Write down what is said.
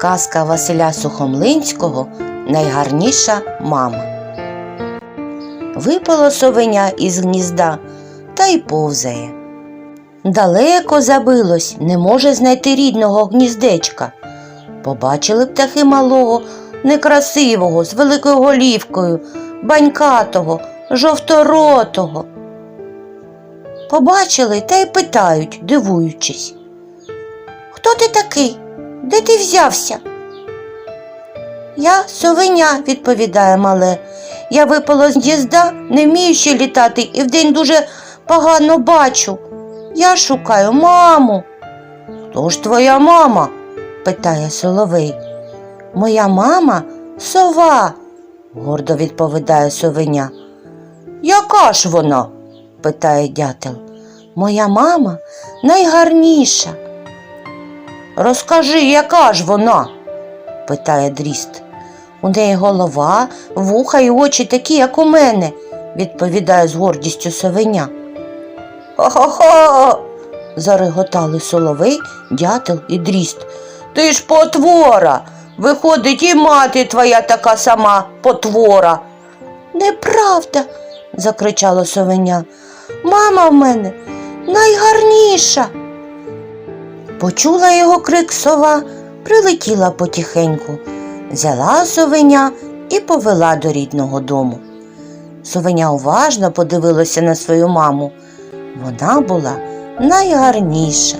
Казка Василя Сухомлинського Найгарніша мама. Випало совеня із гнізда та й повзає. Далеко забилось, не може знайти рідного гніздечка. Побачили птахи малого, некрасивого, з великою голівкою, банькатого, жовторотого. Побачили та й питають, дивуючись. Хто ти такий? Де ти взявся? Я совеня, відповідає мале. Я випала з гнізда, не вмію ще літати і вдень дуже погано бачу. Я шукаю маму. Хто ж твоя мама? питає соловей. Моя мама сова, гордо відповідає совеня. Яка ж вона? питає дятел. Моя мама найгарніша. Розкажи, яка ж вона? питає дріст. У неї голова, вуха й очі такі, як у мене, відповідає з гордістю совеня. Ха-ха-ха. зареготали соловей, дятел і дріст. Ти ж потвора. Виходить, і мати твоя така сама потвора. Неправда, закричало совеня. Мама в мене найгарніша. Почула його крик сова, прилетіла потихеньку, взяла совеня і повела до рідного дому. Совеня уважно подивилася на свою маму. Вона була найгарніша.